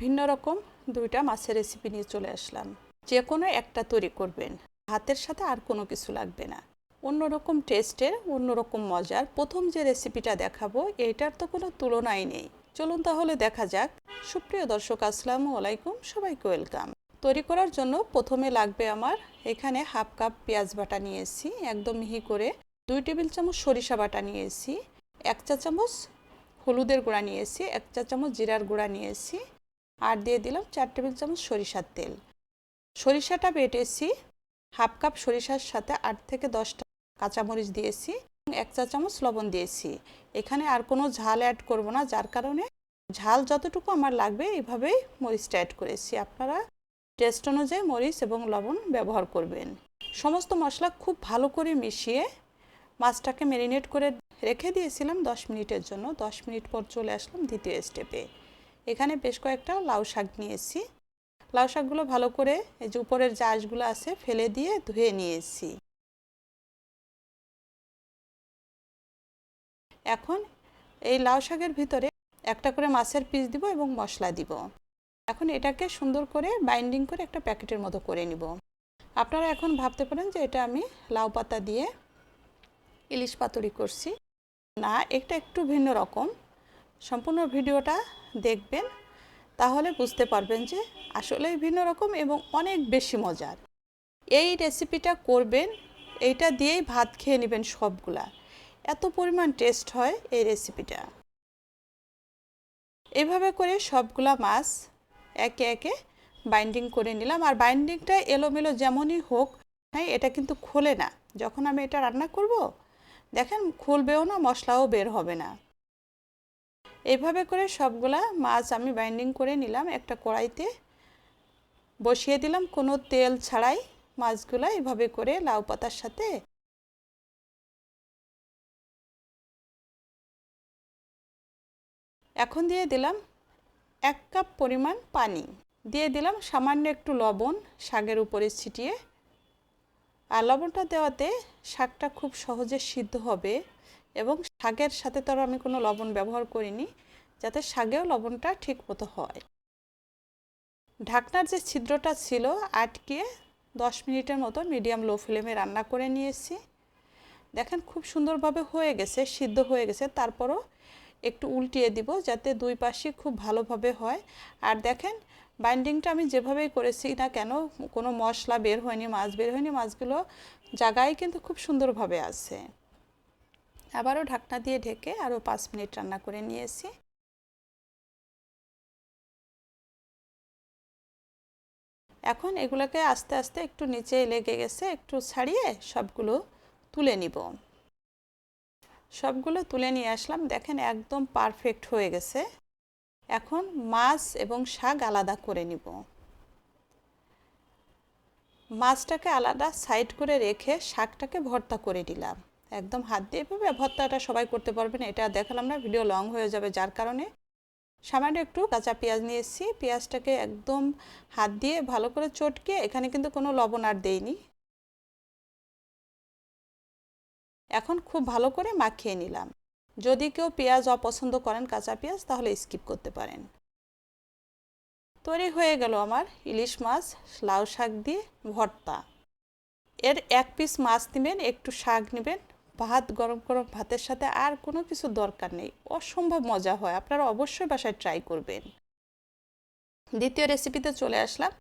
ভিন্ন রকম দুইটা মাছের রেসিপি নিয়ে চলে আসলাম। যে কোনো একটা তৈরি করবেন। ভাতের সাথে আর কোনো কিছু লাগবে না। অন্যরকম টেস্টের অন্যরকম মজার প্রথম যে রেসিপিটা দেখাবো এইটার তো কোনো তুলনাই নেই। চলুন তাহলে দেখা যাক। সুপ্রিয় দর্শক, আসসালামু আলাইকুম। সবাইকে ওয়েলকাম তৈরি করার জন্য প্রথমে লাগবে আমার এখানে হাফ কাপ পেঁয়াজ বাটা নিয়েছি, একদম মিহি করে। দুই টেবিল চামচ সরিষা বাটা নিয়েছি। এক চা চামচ হলুদের গুঁড়া নিয়েছি। এক চা চামচ জিরার গুঁড়া নিয়েছি। আর দিয়ে দিলাম চার টেবিল চামচ সরিষার তেল। সরিষাটা বেটেছি, হাফ কাপ সরিষার সাথে আট থেকে দশটা কাঁচামরিচ দিয়েছি, এক চা চামচ লবণ দিয়েছি। এখানে আর কোনো ঝাল অ্যাড করব না, যার কারণে ঝাল যতটুকু আমার লাগবে এইভাবেই মরিচটা অ্যাড করেছি। আপনারা টেস্ট অনুযায়ী মরিচ এবং লবণ ব্যবহার করবেন। সমস্ত মশলা খুব ভালো করে মিশিয়ে মাছটাকে ম্যারিনেট করে রেখে দিয়েছিলাম দশ মিনিটের জন্য। দশ মিনিট পর চলে আসলাম দ্বিতীয় স্টেপে এখানে বেশ কয়েকটা লাউ শাক নিয়েছি। লাউ শাকগুলো ভালো করে এই যে উপরের যে আঁশগুলো আছে ফেলে দিয়ে ধুয়ে নিয়েছি। এখন এই লাউ শাকের ভিতরে একটা করে মাছের পিস দিব এবং মশলা দিব। এখন এটাকে সুন্দর করে বাইন্ডিং করে একটা প্যাকেটের মতো করে নিব। আপনারা এখন ভাবতে পারেন যে এটা আমি লাউ পাতা দিয়ে ইলিশ পাতুরি করছি। না, এটা একটু ভিন্ন রকম। সম্পূর্ণ ভিডিওটা দেখবেন, তাহলে বুঝতে পারবেন যে আসলেই ভিন্ন রকম এবং অনেক বেশি মজার। এই রেসিপিটা করবেন, এইটা দিয়েই ভাত খেয়ে নেবেন সবগুলা। এত পরিমাণ টেস্ট হয় এই রেসিপিটা এভাবে করে সবগুলা মাছ একে একে বাইন্ডিং করে নিলাম। আর বাইন্ডিংটা এলোমেলো যেমনই হোক হ্যাঁ এটা কিন্তু খোলে না। যখন আমি এটা রান্না করব, দেখেন খুলবেও না, মশলাও বের হবে না। এইভাবে করে সবগুলা মাছ আমি বাইন্ডিং করে নিলাম একটা কড়াইতে। বসিয়ে দিলাম কোনো তেল ছাড়াই মাছগুলো এভাবে করে লাউ পাতার সাথে। এখন দিয়ে দিলাম এক কাপ পরিমাণ পানি। দিয়ে দিলাম সামান্য একটু লবণ শাকের উপরে ছিটিয়ে। আর লবণটা দেওয়াতে শাকটা খুব সহজে সিদ্ধ হবে। এবং শাকের সাথে তো আমি কোনো লবণ ব্যবহার করিনি, যাতে শাকেও লবণটা ঠিক মতো হয়। ঢাকনার যে ছিদ্রটা ছিল, আটকে দশ মিনিটের মতো মিডিয়াম লো ফ্লেমে রান্না করে নিয়েছি। দেখেন খুব সুন্দরভাবে হয়ে গেছে, সিদ্ধ হয়ে গেছে। তারপরও একটু উল্টিয়ে দিব যাতে দুই পাশে খুব ভালোভাবে হয়। আর দেখেন, বাইন্ডিংটা আমি যেভাবেই করেছি না কেন, কোনো মশলা বের হয়নি, মাছ বের হয়নি, মাছগুলো জায়গায় কিন্তু খুব সুন্দরভাবে আছে। আবারও ঢাকনা দিয়ে ঢেকে আরও পাঁচ মিনিট রান্না করে নিয়েছি। এখন এগুলোকে আস্তে আস্তে একটু নিচে লেগে গেছে, একটু ছাড়িয়ে সবগুলো তুলে নিব। সবগুলো তুলে নিয়ে আসলাম, দেখেন একদম পারফেক্ট হয়ে গেছে। এখন মাছ এবং শাক আলাদা করে নিব। মাছটাকে আলাদা সাইড করে রেখে শাকটাকে ভর্তা করে দিলাম একদম হাত দিয়ে এভাবে ভর্তাটা সবাই করতে পারবেন এটা দেখালাম না, ভিডিও লং হয়ে যাবে যার কারণে। সামান্য একটু কাঁচা পেঁয়াজ নিয়ে এসেছি পেঁয়াজটাকে একদম হাত দিয়ে ভালো করে চটকে এখানে কিন্তু কোনো লবণ আর দেইনি। এখন খুব ভালো করে মাখিয়ে নিলাম। যদি কেউ পেঁয়াজ অপছন্দ করেন কাঁচা পেঁয়াজ, তাহলে স্কিপ করতে পারেন। তৈরি হয়ে গেল আমার ইলিশ মাছ, লাউ শাক দিয়ে ভর্তা। এর এক পিস মাছ নেবেন, একটু শাক নেবেন ভাত, গরম গরম ভাতের সাথে আর কোনো কিছু দরকার নেই। অসম্ভব মজা হয়, আপনারা অবশ্যই বাসায় ট্রাই করবেন। দ্বিতীয় রেসিপিতে চলে আসলাম।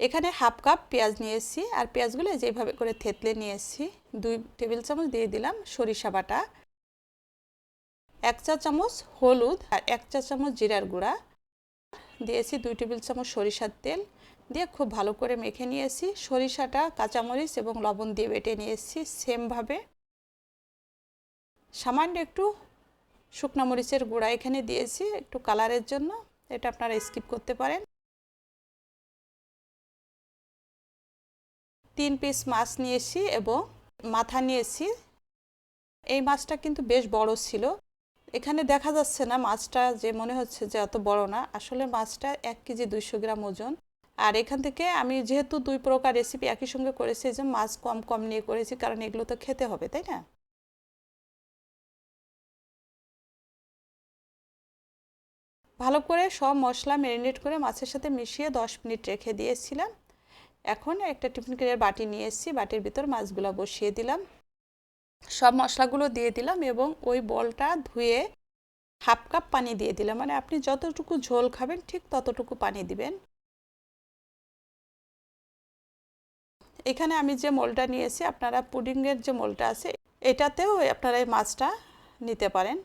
এখানে হাফ কাপ পেঁয়াজ নিয়েছি আর পেঁয়াজগুলো যেভাবে করে থেতলে নিয়েছি। দুই টেবিল চামচ দিয়ে দিলাম সরিষা বাটা। এক চা চামচ হলুদ আর এক চা চামচ জিরার গুঁড়া। দিয়েছি দুই টেবিল চামচ সরিষার তেল। দিয়ে খুব ভালো করে মেখে নিয়েছি। সরিষাটা, কাঁচামরিচ এবং লবণ দিয়ে বেটে নিয়েছি সেমভাবে সামান্য একটু শুকনো মরিচের গুঁড়া এখানে দিয়েছি, একটু কালারের জন্য। এটা আপনারা স্কিপ করতে পারেন। তিন পিস মাছ নিয়েছি এবং মাথা নিয়েছি। এই মাছটা কিন্তু বেশ বড় ছিল। এখানে দেখা যাচ্ছে না মাছটা যে মনে হচ্ছে যে এত বড় না। আসলে মাছটা এক কেজি দুইশো গ্রাম ওজন। আর এখান থেকে আমি যেহেতু দুই প্রকার রেসিপি একই সঙ্গে করেছি যে মাছ কম কম নিয়ে করেছি, কারণ এগুলো তো খেতে হবে, তাই না? ভালো করে সব মশলা ম্যারিনেট করে মাছের সাথে মিশিয়ে দশ মিনিট রেখে দিয়েছিলাম। এখন একটা টিফিন কেরিয়ার বাটি নিয়ে এসেছি, বাটির ভিতর মাছগুলো বসিয়ে দিলাম। সব মশলাগুলো দিয়ে দিলাম এবং ওই বলটা ধুয়ে হাফ কাপ পানি দিয়ে দিলাম। মানে আপনি যতটুকু ঝোল খাবেন ঠিক ততটুকু পানি দিবেন। এখানে আমি যে মোলটা নিয়েছি, আপনারা পুডিংয়ের যে মোলটা আছে, এটাতেও আপনারা এই মাছটা নিতে পারেন।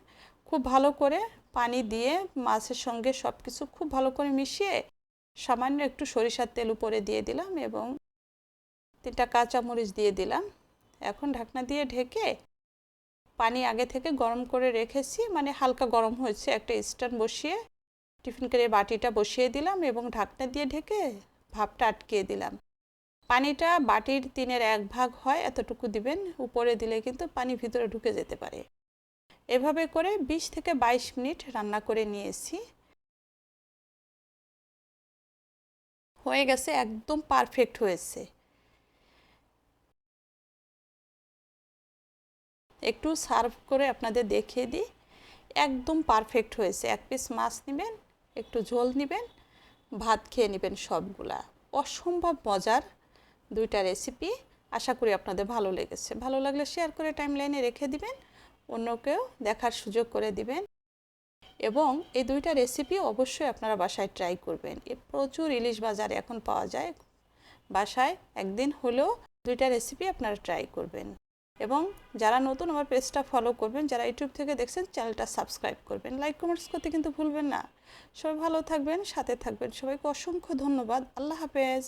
খুব ভালো করে পানি দিয়ে মাছের সঙ্গে সব কিছু খুব ভালো করে মিশিয়ে সামান্য একটু সরিষার তেল উপরে দিয়ে দিলাম এবং তিনটা কাঁচামরিচ দিয়ে দিলাম। এখন ঢাকনা দিয়ে ঢেকে পানি আগে থেকে গরম করে রেখেছি মানে হালকা গরম হয়েছে। একটা স্ট্যান্ড বসিয়ে, টিফিন করে বাটিটা বসিয়ে দিলাম এবং ঢাকনা দিয়ে ঢেকে ভাপটা আটকিয়ে দিলাম। পানিটা বাটির তিনের এক ভাগ হয়, এতটুকু দিবেন। উপরে দিলে কিন্তু পানি ভিতরে ঢুকে যেতে পারে। এভাবে করে ২০ থেকে ২২ মিনিট রান্না করে নিয়েছি। হয়ে গেছে একদম পারফেক্ট হয়েছে। একটু সার্ভ করে আপনাদের দেখিয়ে দিই। একদম পারফেক্ট হয়েছে। এক পিস মাছ নেবেন, একটু ঝোল নেবেন, ভাত খেয়ে নেবেন সবগুলা। অসম্ভব মজার দুইটা রেসিপি আশা করি আপনাদের ভালো লেগেছে। ভালো লাগলে শেয়ার করে টাইম লাইনে রেখে দিবেন। অন্যকেও দেখার সুযোগ করে দিবেন। এবং এই দুইটা রেসিপি অবশ্যই আপনারা বাসায় ট্রাই করবেন। এ প্রচুর ইলিশ বাজারে এখন পাওয়া যায়। বাসায় একদিন হলেও দুইটা রেসিপি আপনারা ট্রাই করবেন। এবং যারা নতুন আমার পেজটা ফলো করবেন, যারা ইউটিউব থেকে দেখছেন চ্যানেলটা সাবস্ক্রাইব করবেন। লাইক কমেন্টস করতে কিন্তু ভুলবেন না। সবাই ভালো থাকবেন, সাথে থাকবেন। সবাইকে অসংখ্য ধন্যবাদ। আল্লাহ হাফেজ।